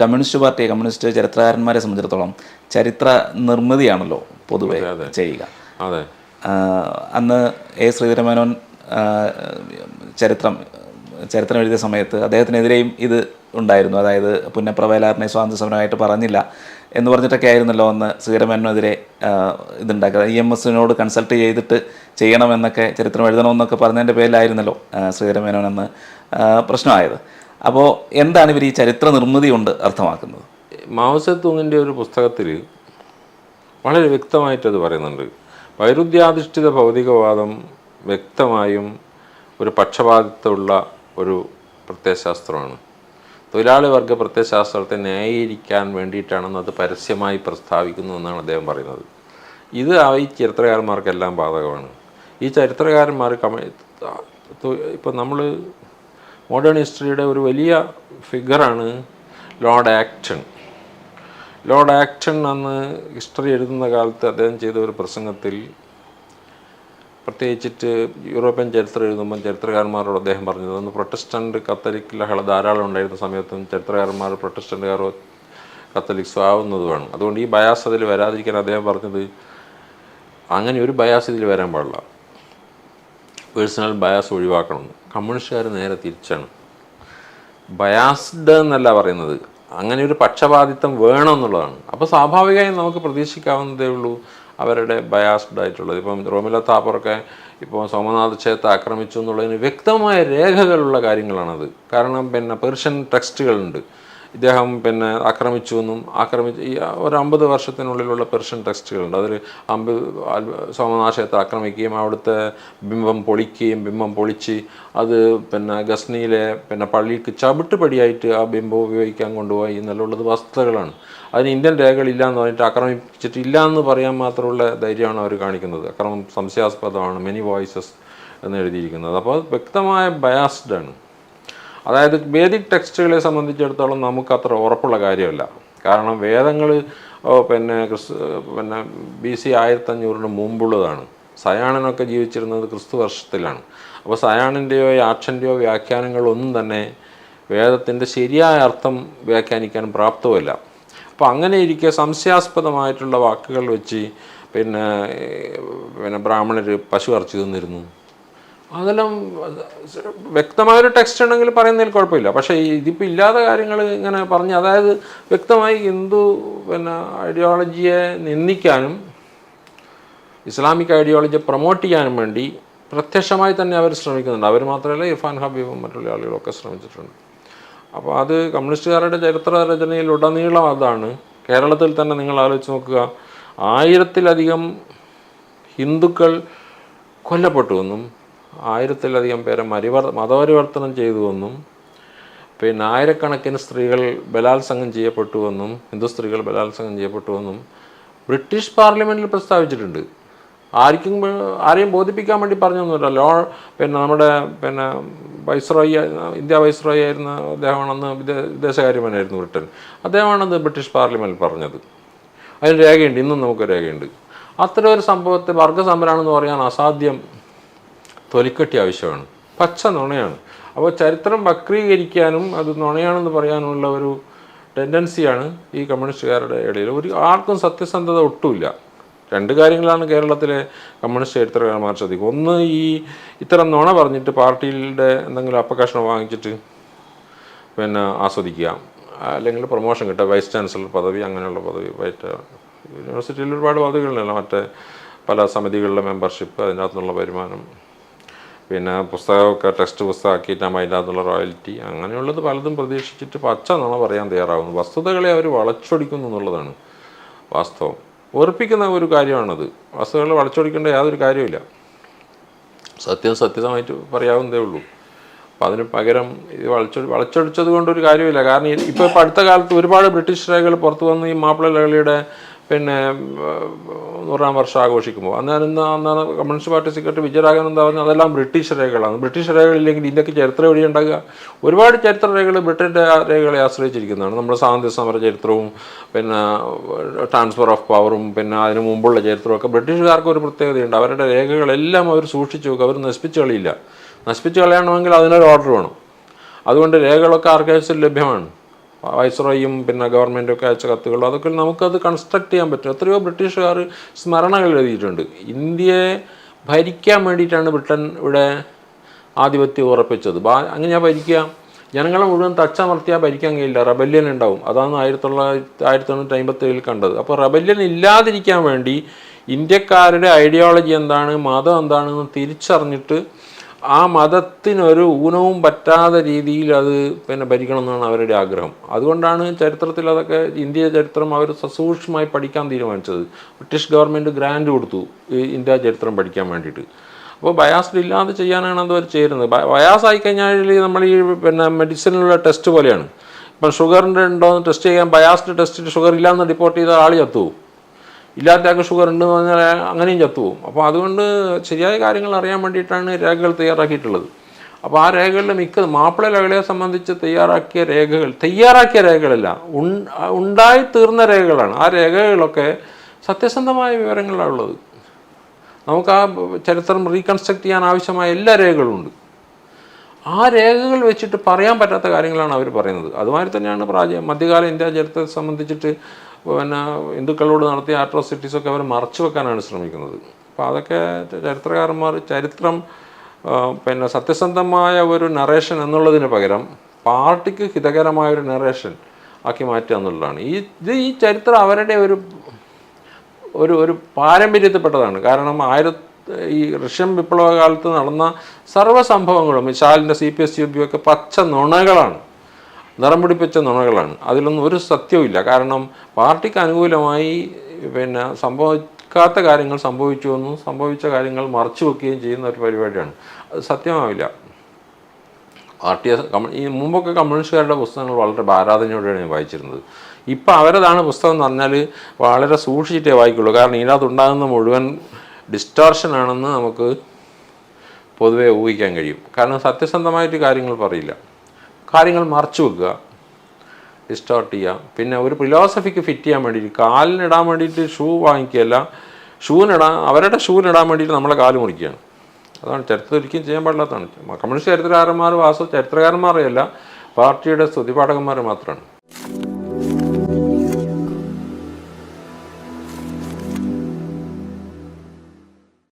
Communist പാർട്ടിയെ communist ചരിത്രകാരന്മാരെ സംബന്ധിച്ചിടത്തോളം ചരിത്ര നിർമ്മിതിയാണല്ലോ പൊതുവെ ചെയ്യുക. അതെ. അന്ന് എ ശ്രീധരമേനോൻ ചരിത്രം ചരിത്രം എഴുതിയ സമയത്ത് അദ്ദേഹത്തിനെതിരെയും ഇത് ഉണ്ടായിരുന്നു. അതായത് പുന്നപ്ര വയലാറിനെ സ്വാതന്ത്ര്യ സമരമായിട്ട് പറഞ്ഞില്ല എന്ന് പറഞ്ഞിട്ടൊക്കെ ആയിരുന്നല്ലോ അന്ന് ശ്രീധരമേനോനെതിരെ ഇതുണ്ടാക്കുക. ഇ എം എസിനോട് കൺസൾട്ട് ചെയ്തിട്ട് ചെയ്യണമെന്നൊക്കെ ചരിത്രം എഴുതണമെന്നൊക്കെ പറഞ്ഞതിന്റെ പേരിലായിരുന്നല്ലോ ശ്രീധരമേനോൻ അന്ന് പ്രശ്നമായത്. അപ്പോൾ എന്താണ് ഇവർ ഈ ചരിത്ര നിർമ്മിതി കൊണ്ട് അർത്ഥമാക്കുന്നത്? മാവസത്തുങ്ങിന്റെ ഒരു പുസ്തകത്തിൽ വളരെ വ്യക്തമായിട്ടത് പറയുന്നുണ്ട്. വൈരുദ്ധ്യാധിഷ്ഠിത ഭൗതികവാദം വ്യക്തമായും ഒരു പക്ഷപാതിത്വമുള്ള ഒരു പ്രത്യയശാസ്ത്രമാണ്. തൊഴിലാളി വർഗ പ്രത്യയശാസ്ത്രത്തെ ന്യായീകരിക്കാൻ വേണ്ടിയിട്ടാണെന്ന് അത് പരസ്യമായി പ്രസ്താവിക്കുന്നു എന്നാണ് അദ്ദേഹം പറയുന്നത്. ഇത് ആ ഈ ചരിത്രകാരന്മാർക്കെല്ലാം ബാധകമാണ്. ഈ ചരിത്രകാരന്മാർ കമ ഇപ്പം നമ്മൾ മോഡേൺ ഹിസ്റ്ററിയുടെ ഒരു വലിയ ഫിഗറാണ് ലോർഡ് ആക്ടൺ ലോർഡ് ആക്ടൺ അന്ന് ഹിസ്റ്ററി എഴുതുന്ന കാലത്ത് അദ്ദേഹം ചെയ്ത ഒരു പ്രസംഗത്തിൽ പ്രത്യേകിച്ചിട്ട് യൂറോപ്യൻ ചരിത്രം എഴുതുമ്പോൾ ചരിത്രകാരന്മാരോട് അദ്ദേഹം പറഞ്ഞത് അന്ന് പ്രൊട്ടസ്റ്റന്റ് കത്തലിക് ലഹള ധാരാളം ഉണ്ടായിരുന്ന സമയത്തും ചരിത്രകാരന്മാർ പ്രൊട്ടസ്റ്റന്റുകാരോ കത്തലിക്സോ ആവുന്നതുമാണ് അതുകൊണ്ട് ഈ ബയാസ് അതിൽ വരാതിരിക്കാൻ അദ്ദേഹം പറഞ്ഞത് അങ്ങനെ ഒരു ബയാസ് ഇതിൽ വരാൻ പാടില്ല. പേഴ്സണൽ ബയാസ് ഒഴിവാക്കണം. കമ്മ്യൂണിസ്റ്റുകാർ നേരെ തിരിച്ചാണ്. ബയാസ്ഡ് എന്നല്ല പറയുന്നത്. അങ്ങനെ ഒരു പക്ഷപാതിത്വം വേണം എന്നുള്ളതാണ്. അപ്പോൾ സ്വാഭാവികമായും നമുക്ക് പ്രതീക്ഷിക്കാവുന്നതേ ഉള്ളൂ അവരുടെ ബയാസ്ഡ് ആയിട്ടുള്ളത്. ഇപ്പം റോമില താപ്പറൊക്കെ ഇപ്പോൾ സോമനാഥ് ക്ഷേത്ര ആക്രമിച്ചു എന്നുള്ളതിന് വ്യക്തമായ രേഖകളുള്ള കാര്യങ്ങളാണത്. കാരണം പിന്നെ പേർഷ്യൻ ടെക്സ്റ്റുകളുണ്ട്. ഇദ്ദേഹം പിന്നെ ആക്രമിച്ചു എന്നും ആക്രമിച്ച് ഈ ഒരു അമ്പത് വർഷത്തിനുള്ളിലുള്ള പെർഷ്യൻ ടെക്സ്റ്റുകളുണ്ട്. അതിൽ അമ്പ് സോമനാശയത്തെ ആക്രമിക്കുകയും അവിടുത്തെ ബിംബം പൊളിക്കുകയും ബിംബം പൊളിച്ച് അത് പിന്നെ ഗസ്നിയിലെ പിന്നെ പള്ളിക്ക് ചവിട്ടുപടിയായിട്ട് ആ ബിംബം ഉപയോഗിക്കാൻ കൊണ്ടുപോയി എന്നുള്ളത് വസ്തുതകളാണ്. അതിന് ഇന്ത്യൻ രേഖകളില്ല എന്ന് പറഞ്ഞിട്ട് ആക്രമിച്ചിട്ടില്ല എന്ന് പറയാൻ മാത്രമുള്ള ധൈര്യമാണ് അവർ കാണിക്കുന്നത്. അക്രമം സംശയാസ്പദമാണ്. മെനി വോയിസസ് എന്ന് എഴുതിയിരിക്കുന്നത്. അപ്പോൾ വ്യക്തമായ ബയാസ്ഡ് ആണ്. അതായത് വേദിക് ടെക്സ്റ്റുകളെ സംബന്ധിച്ചിടത്തോളം നമുക്ക് അത്ര ഉറപ്പുള്ള കാര്യമല്ല. കാരണം വേദങ്ങൾ പിന്നെ ക്രിസ്തു പിന്നെ ബി സി ആയിരത്തഞ്ഞൂറിന് മുമ്പുള്ളതാണ്. സയാണനൊക്കെ ജീവിച്ചിരുന്നത് ക്രിസ്തു വർഷത്തിലാണ്. അപ്പോൾ സയാണിന്റെയോ യാക്ഷന്റെയോ വ്യാഖ്യാനങ്ങളൊന്നും തന്നെ വേദത്തിന്റെ ശരിയായ അർത്ഥം വ്യാഖ്യാനിക്കാൻ പ്രാപ്തവുമല്ല. അപ്പോൾ അങ്ങനെ ഇരിക്കെ സംശയാസ്പദമായിട്ടുള്ള വാക്കുകൾ വെച്ച് പിന്നെ പിന്നെ ബ്രാഹ്മണർ പശു അർച്ചു തിന്നിരുന്നു അതെല്ലാം വ്യക്തമായൊരു ടെക്സ്റ്റ് ഉണ്ടെങ്കിൽ പറയുന്നതിൽ കുഴപ്പമില്ല. പക്ഷേ ഇതിപ്പോൾ ഇല്ലാത്ത കാര്യങ്ങൾ ഇങ്ങനെ പറഞ്ഞ് അതായത് വ്യക്തമായി ഹിന്ദു പിന്നെ ഐഡിയോളജിയെ നിന്ദിക്കാനും ഇസ്ലാമിക് ഐഡിയോളജിയെ പ്രൊമോട്ട് ചെയ്യാനും വേണ്ടി പ്രത്യക്ഷമായി തന്നെ അവർ ശ്രമിക്കുന്നുണ്ട്. അവർ മാത്രമല്ല ഇർഫാൻ ഹബീബും മറ്റുള്ള ആളുകളൊക്കെ ശ്രമിച്ചിട്ടുണ്ട്. അപ്പോൾ അത് കമ്മ്യൂണിസ്റ്റുകാരുടെ ചരിത്ര രചനയിൽ ഉടനീളം അതാണ്. കേരളത്തിൽ തന്നെ നിങ്ങൾ ആലോചിച്ച് നോക്കുക ആയിരത്തിലധികം ഹിന്ദുക്കൾ കൊല്ലപ്പെട്ടു എന്നും ആയിരത്തിലധികം പേരെ മരിവർ മതപരിവർത്തനം ചെയ്തുവെന്നും പിന്നെ ആയിരക്കണക്കിന് സ്ത്രീകൾ ബലാത്സംഗം ചെയ്യപ്പെട്ടുവെന്നും ഹിന്ദു സ്ത്രീകൾ ബലാത്സംഗം ചെയ്യപ്പെട്ടുവെന്നും ബ്രിട്ടീഷ് പാർലമെന്റിൽ പ്രസ്താവിച്ചിട്ടുണ്ട്. ആർക്കും ആരെയും ബോധിപ്പിക്കാൻ വേണ്ടി പറഞ്ഞൊന്നുമില്ല. ലോ പിന്നെ നമ്മുടെ പിന്നെ വൈസ്രോയി ഇന്ത്യ വൈസ്രോയി ആയിരുന്ന അദ്ദേഹമാണെന്ന് വിദേശ വിദേ വിദേശകാര്യമനായിരുന്നു ബ്രിട്ടൻ. അദ്ദേഹമാണത് ബ്രിട്ടീഷ് പാർലമെന്റിൽ പറഞ്ഞത്. അതിന് രേഖയുണ്ട്. ഇന്നും നമുക്ക് രേഖയുണ്ട്. അത്തരം ഒരു സംഭവത്തെ വർഗസമരമാണെന്ന് പറയാൻ അസാധ്യം തൊലിക്കട്ടി ആവശ്യമാണ്. പച്ച നുണയാണ്. അപ്പോൾ ചരിത്രം വക്രീകരിക്കാനും അത് നുണയാണെന്ന് പറയാനുള്ള ഒരു ടെൻഡൻസിയാണ് ഈ കമ്മ്യൂണിസ്റ്റുകാരുടെ ഇടയിൽ. ഒരു ആർക്കും സത്യസന്ധത ഒട്ടുമില്ല. രണ്ട് കാര്യങ്ങളാണ് കേരളത്തിലെ കമ്മ്യൂണിസ്റ്റ് ചരിത്രകാരന്മാർ ശ്രദ്ധിക്കുക. ഒന്ന് ഈ ഇത്തരം നുണ പറഞ്ഞിട്ട് പാർട്ടിയുടെ എന്തെങ്കിലും അപ്പകഷണം വാങ്ങിച്ചിട്ട് പിന്നെ ആസ്വദിക്കുക. അല്ലെങ്കിൽ പ്രൊമോഷൻ കിട്ടുക. വൈസ് ചാൻസലർ പദവി അങ്ങനെയുള്ള പദവി വൈറ്റ് യൂണിവേഴ്സിറ്റിയിൽ ഒരുപാട് പദവികളുണ്ടല്ലോ മറ്റേ പല സമിതികളിലെ മെമ്പർഷിപ്പ് അതിനകത്തുനിന്നുള്ള വരുമാനം. പിന്നെ പുസ്തകമൊക്കെ ടെക്സ്റ്റ് പുസ്തകമാക്കിയിട്ടാകുമ്പോൾ അതിന്റെ അകത്തുള്ള റോയൽറ്റി അങ്ങനെയുള്ളത് പലതും പ്രതീക്ഷിച്ചിട്ട് പച്ച നുണ പറയാൻ തയ്യാറാകുന്നു വസ്തുതകളെ അവർ വളച്ചൊടിക്കുന്നു എന്നുള്ളതാണ് വാസ്തവം. ഉറപ്പിക്കുന്ന ഒരു കാര്യമാണത്. വസ്തുതകളെ വളച്ചൊടിക്കേണ്ട യാതൊരു കാര്യമില്ല സത്യം സത്യമായിട്ട് പറയാവുന്നതേ ഉള്ളൂ. അപ്പോൾ അതിന് പകരം ഇത് വളച്ചൊടി വളച്ചൊടിച്ചത് കൊണ്ടൊരു കാര്യമില്ല. കാരണം ഇപ്പോൾ ഇപ്പോൾ അടുത്ത കാലത്ത് ഒരുപാട് ബ്രിട്ടീഷ് രേഖകൾ പുറത്തു വന്ന് ഈ മാപ്പിള ലഹളയുടെ പിന്നെ നൂറാം വർഷം ആഘോഷിക്കുമ്പോൾ അന്നേരം അന്നാണ് കമ്മ്യൂണിസ്റ്റ് പാർട്ടി സെക്രട്ടറി വിജയരാഘവൻ പറഞ്ഞത് അതെല്ലാം ബ്രിട്ടീഷ് രേഖകളാണ്. ബ്രിട്ടീഷ് രേഖകളില്ലെങ്കിൽ ഇന്ത്യയ്ക്ക് ചരിത്ര എവിടെ ഉണ്ടാകുക? ഒരുപാട് ചരിത്ര രേഖകൾ ബ്രിട്ടന്റെ രേഖകളെ ആശ്രയിച്ചിരിക്കുന്നതാണ്. നമ്മുടെ സ്വാതന്ത്ര്യ സമര ചരിത്രവും പിന്നെ ട്രാൻസ്ഫർ ഓഫ് പവറും പിന്നെ അതിന് മുമ്പുള്ള ചരിത്രവും ഒക്കെ ബ്രിട്ടീഷുകാർക്ക് ഒരു പ്രത്യേകതയുണ്ട്. അവരുടെ രേഖകളെല്ലാം അവർ സൂക്ഷിച്ചു വെക്കും അവർ നശിപ്പിച്ച് കളിയില്ല. നശിപ്പിച്ച് കളയണമെങ്കിൽ അതിനൊരു ഓർഡർ വേണം. അതുകൊണ്ട് രേഖകളൊക്കെ ആർക്കൈവ്സിൽ ലഭ്യമാണ്. വൈസ്രോയും പിന്നെ ഗവൺമെന്റും ഒക്കെ അയച്ച കത്തുകൾ അതൊക്കെ നമുക്കത് കൺസ്ട്രക്ട് ചെയ്യാൻ പറ്റും. എത്രയോ ബ്രിട്ടീഷുകാർ സ്മരണകൾ എഴുതിയിട്ടുണ്ട്. ഇന്ത്യയെ ഭരിക്കാൻ വേണ്ടിയിട്ടാണ് ബ്രിട്ടൻ ഇവിടെ ആധിപത്യം ഉറപ്പിച്ചത്. ബാ അങ്ങനെ ഭരിക്കുക. ജനങ്ങളെ മുഴുവൻ തച്ചമർത്തിയാൽ ഭരിക്കാൻ കഴിയില്ല. റബല്യൻ ഉണ്ടാവും. അതാണ് ആയിരത്തി തൊള്ളായിരത്തി ആയിരത്തി തൊണ്ണൂറ്റി അമ്പത്തി ഏഴിൽ കണ്ടത്. അപ്പോൾ റബല്യൻ ഇല്ലാതിരിക്കാൻ വേണ്ടി ഇന്ത്യക്കാരുടെ ഐഡിയോളജി എന്താണ് മതം എന്താണെന്ന് തിരിച്ചറിഞ്ഞിട്ട് ആ മതത്തിനൊരു ഊനവും പറ്റാത്ത രീതിയിൽ അത് പിന്നെ ഭരിക്കണം എന്നാണ് അവരുടെ ആഗ്രഹം. അതുകൊണ്ടാണ് ചരിത്രത്തിൽ അതൊക്കെ ഇന്ത്യ ചരിത്രം അവർ സസൂക്ഷ്മമായി പഠിക്കാൻ തീരുമാനിച്ചത്. ബ്രിട്ടീഷ് ഗവൺമെന്റ് ഗ്രാൻഡ് കൊടുത്തു ഇന്ത്യ ചരിത്രം പഠിക്കാൻ വേണ്ടിയിട്ട്. അപ്പോൾ ബയാസ്ഡ് ഇല്ലാതെ ചെയ്യാനാണ് അത് അവർ ചേരുന്നത്. ബയാസ് ആയി കഴിഞ്ഞാൽ നമ്മൾ ഈ പിന്നെ മെഡിസിനുള്ള ടെസ്റ്റ് പോലെയാണ്. ഇപ്പം ഷുഗറിന്റെ ഉണ്ടോ എന്ന് ടെസ്റ്റ് ചെയ്യാൻ ബയാസ്ഡ് ടെസ്റ്റിൽ ഷുഗർ ഇല്ലാന്ന് റിപ്പോർട്ട് ചെയ്ത ആൾ ചത്തുപോകും ഇല്ലാത്ത ആൾക്ക് ഷുഗർ ഉണ്ടെന്ന് പറഞ്ഞാൽ അങ്ങനെയും ചത്തുപോകും. അപ്പോൾ അതുകൊണ്ട് ശരിയായ കാര്യങ്ങൾ അറിയാൻ വേണ്ടിയിട്ടാണ് രേഖകൾ തയ്യാറാക്കിയിട്ടുള്ളത്. അപ്പോൾ ആ രേഖകളിൽ മിക്ക മാപ്പിള ലഹളയെ സംബന്ധിച്ച് തയ്യാറാക്കിയ രേഖകൾ തയ്യാറാക്കിയ രേഖകളല്ല ഉണ്ടായി തീർന്ന രേഖകളാണ്. ആ രേഖകളൊക്കെ സത്യസന്ധമായ വിവരങ്ങളാണ് ഉള്ളത്. നമുക്ക് ആ ചരിത്രം റീകൺസ്ട്രക്ട് ചെയ്യാൻ ആവശ്യമായ എല്ലാ രേഖകളും ഉണ്ട്. ആ രേഖകൾ വെച്ചിട്ട് പറയാൻ പറ്റാത്ത കാര്യങ്ങളാണ് അവർ പറയുന്നത്. അതുമാതിരി തന്നെയാണ് പ്രാചീന മധ്യകാല ഇന്ത്യ ചരിത്രത്തെ സംബന്ധിച്ചിട്ട് പിന്നെ ഹിന്ദുക്കളോട് നടത്തിയ ആട്രോസിറ്റീസൊക്കെ അവർ മറച്ചു വെക്കാനാണ് ശ്രമിക്കുന്നത്. അപ്പോൾ അതൊക്കെ ചരിത്രകാരന്മാർ ചരിത്രം പിന്നെ സത്യസന്ധമായ ഒരു നറേഷൻ എന്നുള്ളതിന് പകരം പാർട്ടിക്ക് ഹിതകരമായ ഒരു നറേഷൻ ആക്കി മാറ്റുക എന്നുള്ളതാണ്. ഈ ഇത് ഈ ചരിത്രം അവരുടെ ഒരു ഒരു ഒരു പാരമ്പര്യത്തിൽപ്പെട്ടതാണ്. കാരണം ആയിരത്തി ഈ റഷ്യൻ വിപ്ലവകാലത്ത് നടന്ന സർവ സംഭവങ്ങളും വിശാലിന്റെ C P S U B ഒക്കെ പച്ച നുണകളാണ്. നിറം പിടിപ്പിച്ച നുണകളാണ്. അതിലൊന്നും ഒരു സത്യവുമില്ല കാരണം പാർട്ടിക്ക് അനുകൂലമായി പിന്നെ സംഭവിക്കാത്ത കാര്യങ്ങൾ സംഭവിച്ചു എന്നും സംഭവിച്ച കാര്യങ്ങൾ മറച്ചു വെക്കുകയും ചെയ്യുന്ന ഒരു പരിപാടിയാണ്. അത് സത്യമാവില്ല. പാർട്ടിയെ ഈ മുമ്പൊക്കെ കമ്മ്യൂണിസ്റ്റുകാരുടെ പുസ്തകങ്ങൾ വളരെ ആരാധനയോടെയാണ് ഞാൻ വായിച്ചിരുന്നത്. ഇപ്പം അവരതാണ് പുസ്തകം എന്ന് പറഞ്ഞാൽ വളരെ സൂക്ഷിച്ചിട്ടേ വായിക്കുള്ളൂ. കാരണം ഇതിനകത്ത് ഉണ്ടാകുന്ന മുഴുവൻ ഡിസ്റ്റോർഷൻ ആണെന്ന് നമുക്ക് പൊതുവെ ഊഹിക്കാൻ കഴിയും. കാരണം സത്യസന്ധമായിട്ട് കാര്യങ്ങൾ പറയില്ല. കാര്യങ്ങൾ മറച്ചു വെക്കുക. ഡിസ്റ്റോർട്ട് ചെയ്യുക പിന്നെ ഒരു ഫിലോസഫിക്ക് ഫിറ്റ് ചെയ്യാൻ വേണ്ടിയിട്ട് കാലിനിടാൻ വേണ്ടിയിട്ട് ഷൂ വാങ്ങിക്കുകയല്ല. ഷൂവിനിടാൻ അവരുടെ ഷൂവിനിടാൻ വേണ്ടിയിട്ട് നമ്മളെ കാൽ മുറിക്കുകയാണ്. അതാണ് ചരിത്രം ഒരിക്കലും ചെയ്യാൻ പാടില്ലാത്തതാണ്. കമ്മ്യൂണിസ്റ്റ് ചരിത്രകാരന്മാർ വാസ്തു ചരിത്രകാരന്മാരെയല്ല പാർട്ടിയുടെ സ്തുതിപാഠകന്മാർ മാത്രമാണ്.